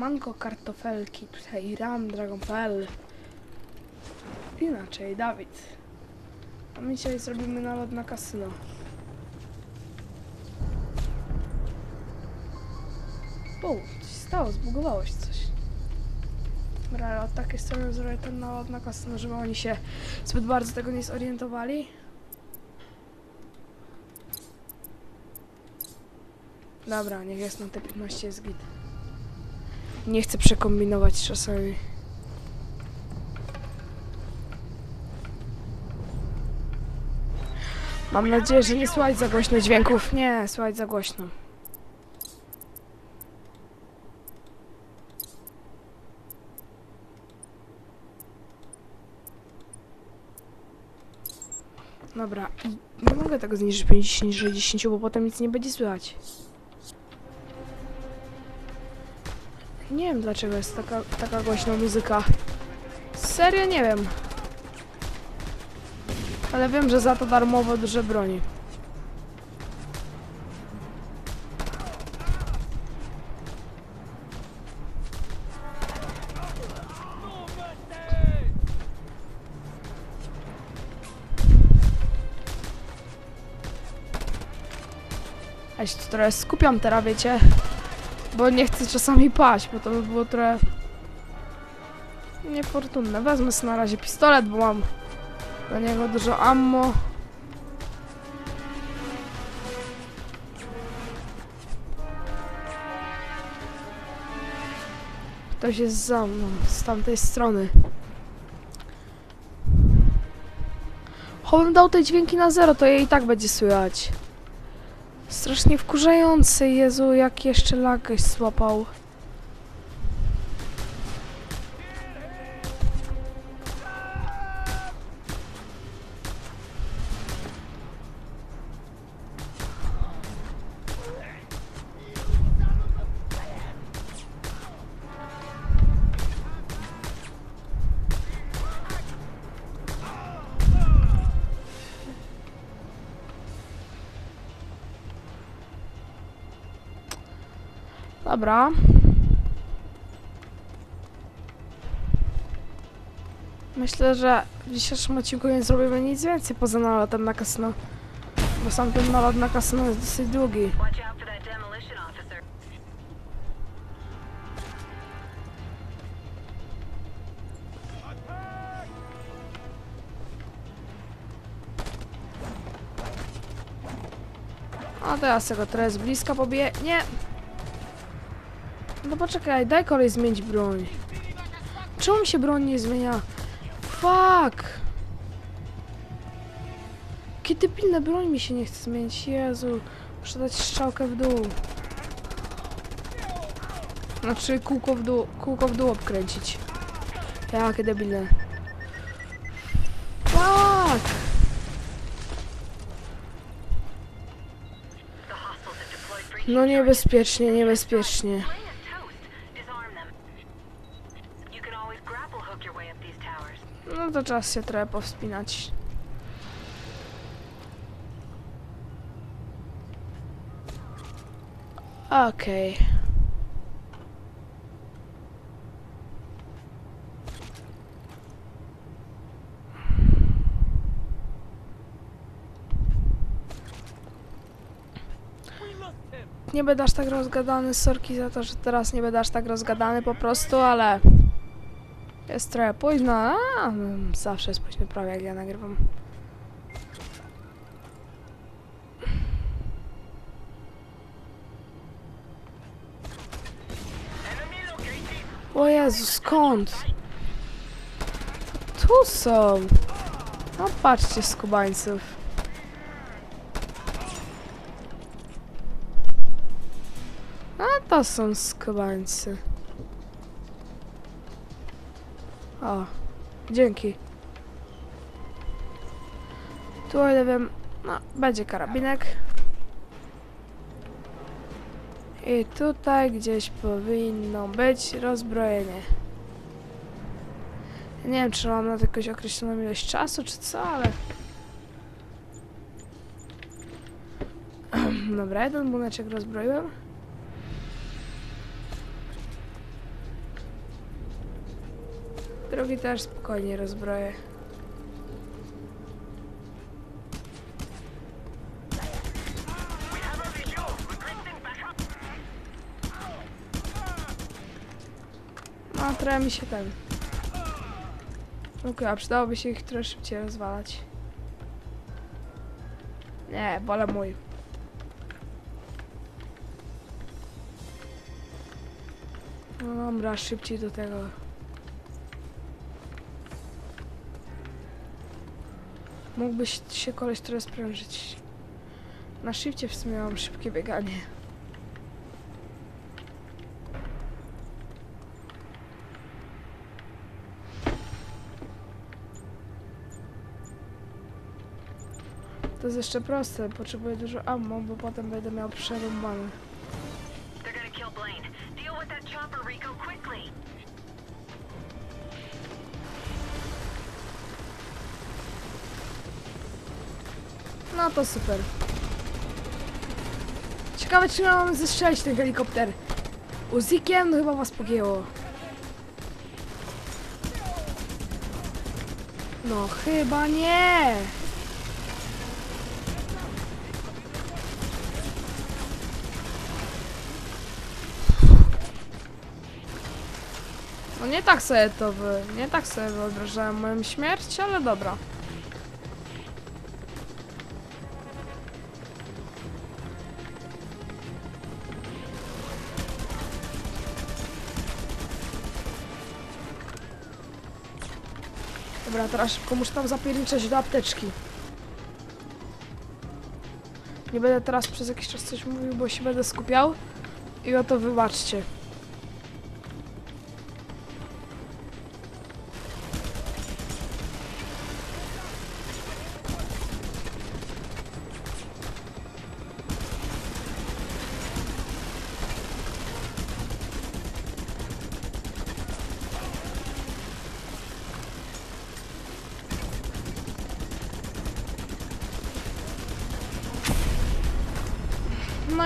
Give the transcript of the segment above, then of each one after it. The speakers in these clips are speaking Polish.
Manko kartofelki, tutaj Ram, Dragon.pl. Inaczej, Dawid. A my dzisiaj zrobimy nalot na kasyno. O, coś stało, zbugowało się coś. Dobra, od takiej strony zrobię ten nalot na kasyno, żeby oni się zbyt bardzo tego nie zorientowali. Dobra, niech jest na te 15 jest git. Nie chcę przekombinować czasami. Mam nadzieję, że nie słychać za głośno dźwięków. Nie, słychać za głośno. Dobra, nie mogę tego zniżyć 50 niż 60, bo potem nic nie będzie słychać. Nie wiem dlaczego jest taka, taka głośna muzyka. Serio nie wiem. Ale wiem, że za to darmowo duże broni. Ja się trochę skupiam teraz, wiecie? Bo nie chcę czasami paść, bo to by było trochę niefortunne. Wezmę sobie na razie pistolet, bo mam na niego dużo ammo. Ktoś jest za mną, z tamtej strony. Chobym dał te dźwięki na zero, to je i tak będzie słychać. Strasznie wkurzający, Jezu, jak jeszcze lagę złapał. Dobra. Myślę, że w dzisiejszym odcinku nie zrobimy nic więcej poza nalotem na kasyno. Bo sam ten nalot na kasyno jest dosyć długi. A teraz tego trochę z bliska pobiję. Nie! No poczekaj, daj kolej zmienić broń. Czemu mi się broń nie zmienia? Fuck! Kiedy pilne broń mi się nie chce zmienić. Jezu, muszę dać strzałkę w dół. Znaczy kółko w dół, kółko w dół obkręcić. Jakie debilne. Fuck! No niebezpiecznie, niebezpiecznie. No to czas się trochę powspinać. Okej. Nie będę aż tak rozgadany, sorki za to, że teraz nie będę aż tak rozgadany po prostu, ale... Jest trochę późno, a zawsze jest późno prawie jak ja nagrywam. O Jezu, skąd? Tu są. No patrzcie, skubańców. A to są skubańcy. O, dzięki. Tu o ile wiem, no, będzie karabinek. I tutaj gdzieś powinno być rozbrojenie. Nie wiem, czy mam na to jakąś określoną ilość czasu, czy co, ale... Dobra, jeden buneczek rozbroiłem. Drugi też spokojnie rozbroję. No, trochę mi się ten... Okej, a przydałoby się ich trochę szybciej rozwalać. Nie, wolę mój. No dobra, szybciej do tego. Mógłbyś się koleś trochę sprężyć. Na szybcie w sumie mam szybkie bieganie. To jest jeszcze proste, potrzebuję dużo ammo, bo potem będę miał przerąbane. They're gonna kill Blaine. Deal with that chopper, Rico, quickly. No to super. Ciekawe, czy mam zestrzelić ten helikopter. Uzikiem no chyba was pogięło. No chyba nie. No nie tak sobie to wy... Nie tak sobie wyobrażałem moją śmierć, ale dobra. Dobra, teraz szybko muszę tam zapierniczać do apteczki. Nie będę teraz przez jakiś czas coś mówił, bo się będę skupiał. I o to wybaczcie.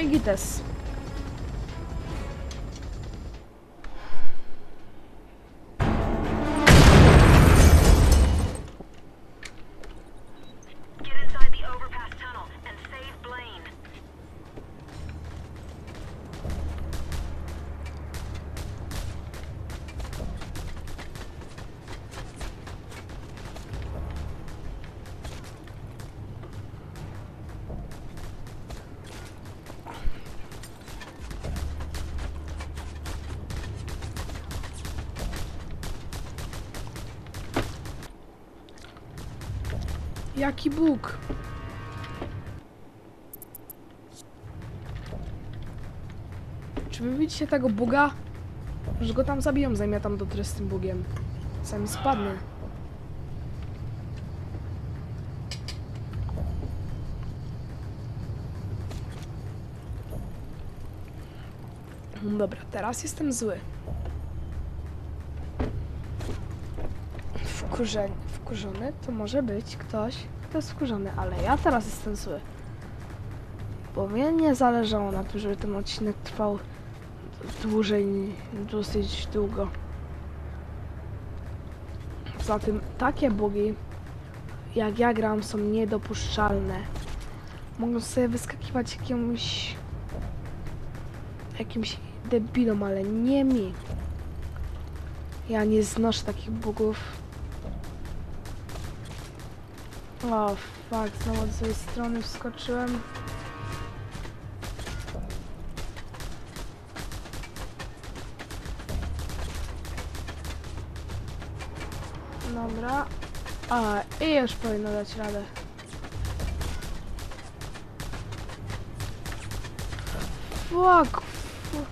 I get this? Jaki Bóg? Czy wy widzicie tego Buga? Że go tam zabiją, zanim ja tam dotrę z tym Bugiem. Sami spadnę. Dobra, teraz jestem zły. Wkurzeń, wkurzony to może być ktoś, jest wkurzony, ale ja teraz jestem zły. Bo mnie nie zależało na tym, żeby ten odcinek trwał dłużej, dosyć długo. Poza tym takie bugi, jak ja gram, są niedopuszczalne. Mogą sobie wyskakiwać jakimś jakimś debilom, ale nie mi. Ja nie znoszę takich bugów. O, fuck, znowu od złej strony wskoczyłem. Dobra. A, i już powinno dać radę. Fuck. fu-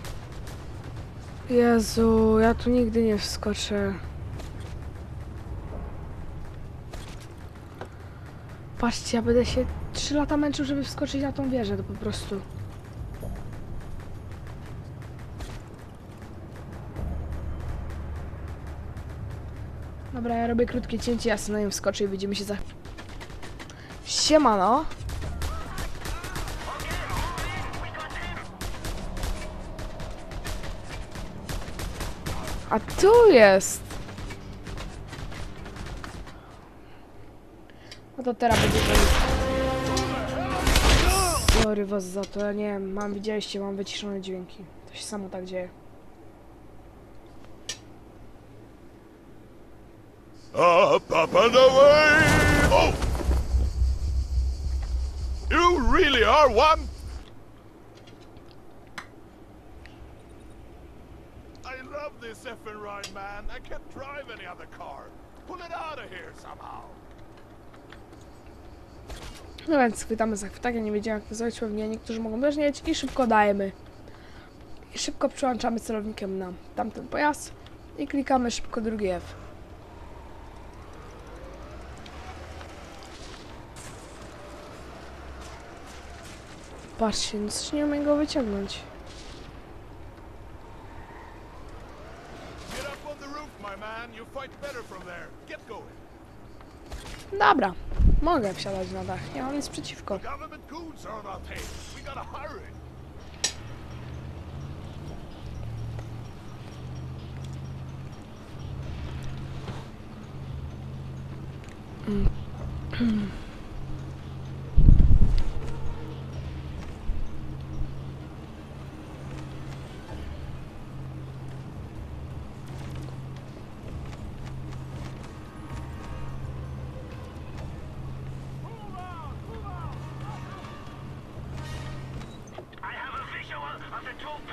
Jezu, ja tu nigdy nie wskoczę. Patrzcie, ja będę się 3 lata męczył, żeby wskoczyć na tą wieżę, to po prostu. Dobra, ja robię krótkie cięcie, ja sobie na wskoczę i widzimy się za... Siemano! A tu jest! To teraz będzie to. Sorry was za to, ja nie wiem, mam, widzieliście, mam wyciszone dźwięki. To się samo tak dzieje. Up, up and away! Oh! You really are one? I love this effing ride, man. I can't drive any other car. Pull it out of here somehow. No więc chwytamy za ja nie wiedziałem jak to zrobić, pewnie niektórzy mogą też wiedzieć i szybko dajemy. I szybko przyłączamy celownikiem na tamten pojazd i klikamy szybko drugi F. Patrzcie, nic nie umiem go wyciągnąć. Dobra, mogę wsiadać na dach, nie mam nic przeciwko.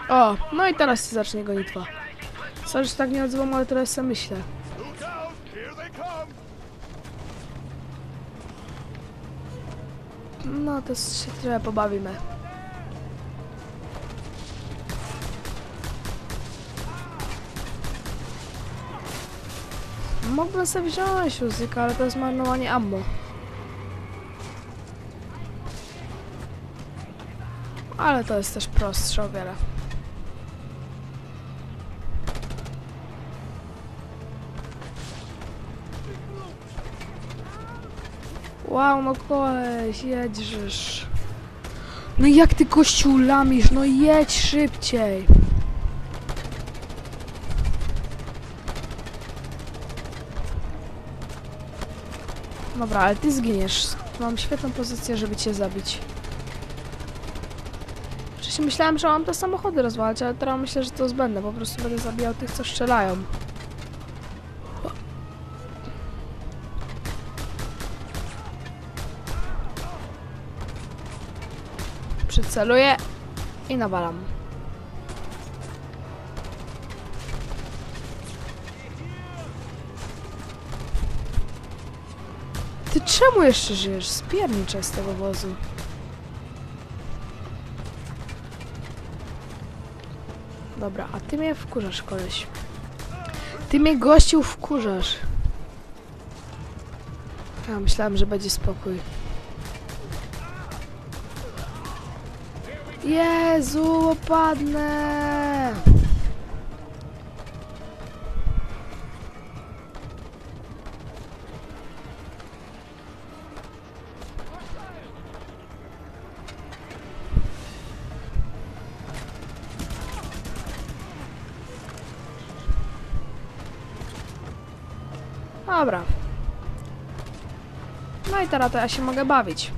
O, no i teraz się zacznie gonitwa. Sorry, że tak nie odzywam, ale teraz sobie myślę. No, to się trochę pobawimy. Mógłbym sobie wziąć muzykę, ale to jest marnowanie ammo. Ale to jest też prostsze o wiele. Wow, no koleś, jedźesz. No jak ty kościół lamisz? No jedź szybciej. Dobra, ale ty zginiesz. Mam świetną pozycję, żeby cię zabić. Wcześniej myślałem, że mam te samochody rozwalać, ale teraz myślę, że to zbędne. Po prostu będę zabijał tych, co strzelają. Przyceluję i nawalam. Ty czemu jeszcze żyjesz? Spierniczaj z tego wozu. Dobra, a ty mnie wkurzasz, koleś. Ty mnie gościu wkurzasz. Ja myślałem, że będzie spokój. Jezu, opadnę! Teraz to ja się mogę bawić.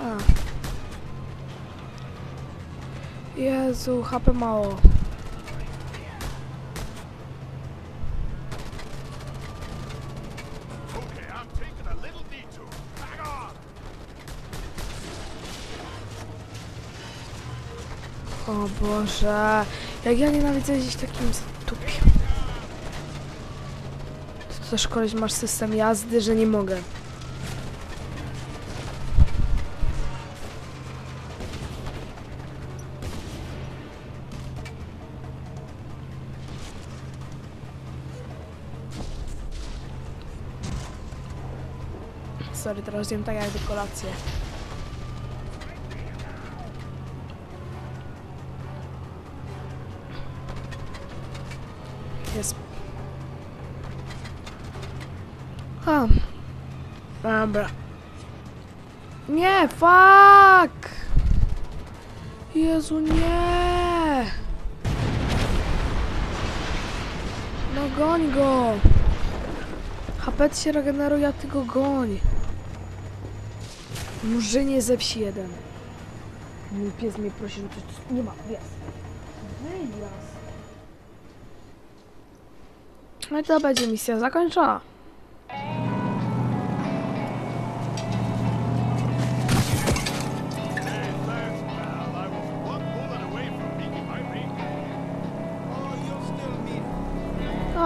A. Jezu, HP mało. O Boże, jak ja nienawidzę jeździć takim stupiem. To też koleś masz system jazdy, że nie mogę. Sorry, teraz zjem tak jakby kolację. Dobra. Nie, fuck! Jezu, nie! No goń go! HP się regeneruje, a ty go goń! Murzynie ze wsi jeden. Mój pies mnie prosi, żeby coś... Nie ma, pies. Wyjazd. No i to będzie misja zakończona.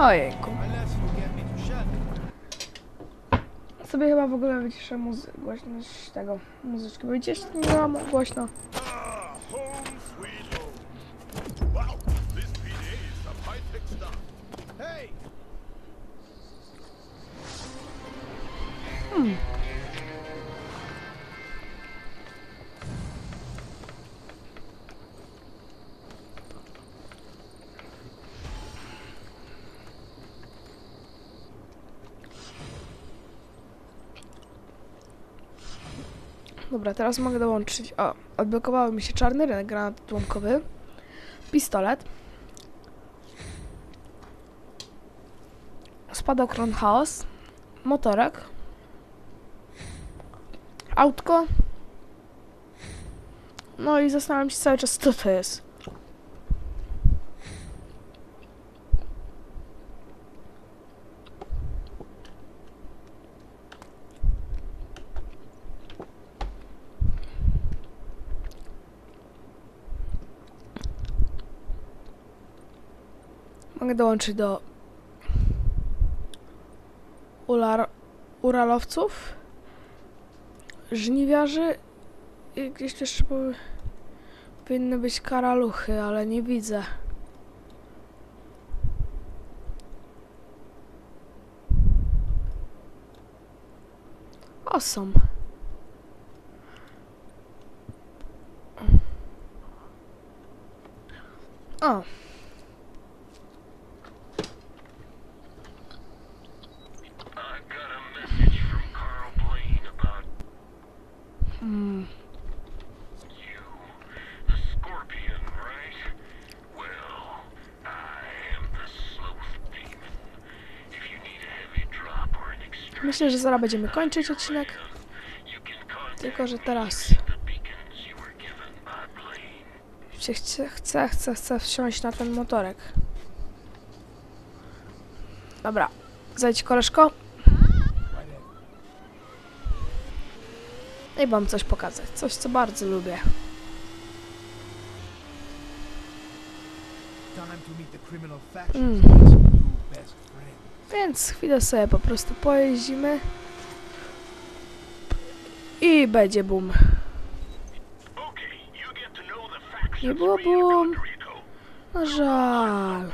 Ojejku. Sobie chyba w ogóle wyciszę muzy- głośność tego muzyczki, bo widzicie, nie byłam głośno. Dobra, teraz mogę dołączyć. O, odblokowały mi się czarny rynek granatotłumkowy, pistolet, spadochron chaos, motorek, autko. No i zastanawiam się cały czas, co to jest. Mogę dołączyć do ular, uralowców, żniwiarzy i gdzieś jeszcze powy- powinny być karaluchy, ale nie widzę. O, są. O, myślę, że zaraz będziemy kończyć odcinek, tylko że teraz się chce, chcę, chcę, chcę wsiąść na ten motorek. Dobra, zejdź koleżko. I wam coś pokazać, coś co bardzo lubię. Mm. Więc chwilę sobie po prostu pojeździmy. I będzie boom. Nie było boom. No żal.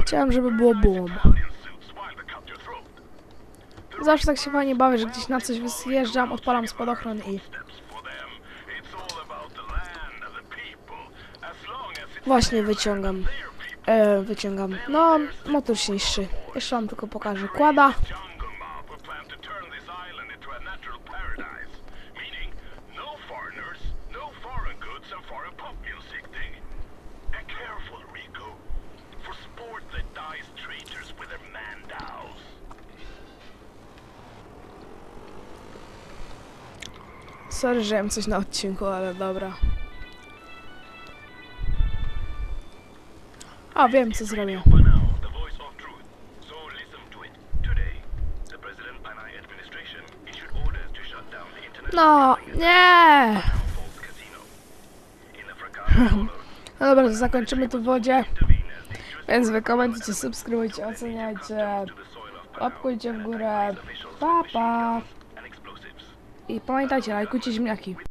Chciałem, żeby było boom. Zawsze tak się fajnie bawię, że gdzieś na coś wyjeżdżam, odpalam spadochron i właśnie wyciągam. E, wyciągam. No, motor się niższy. Jeszcze wam tylko pokażę. Kłada. Sorry, że coś na odcinku, ale dobra. Shut down the internet No, nie! No dobra, zakończymy tu w wodzie. Więc wy komentujcie, subskrybujcie, oceniajcie, łapkujcie w górę. Pa, pa! I pamiętajcie, lajkujcie ziemniaki.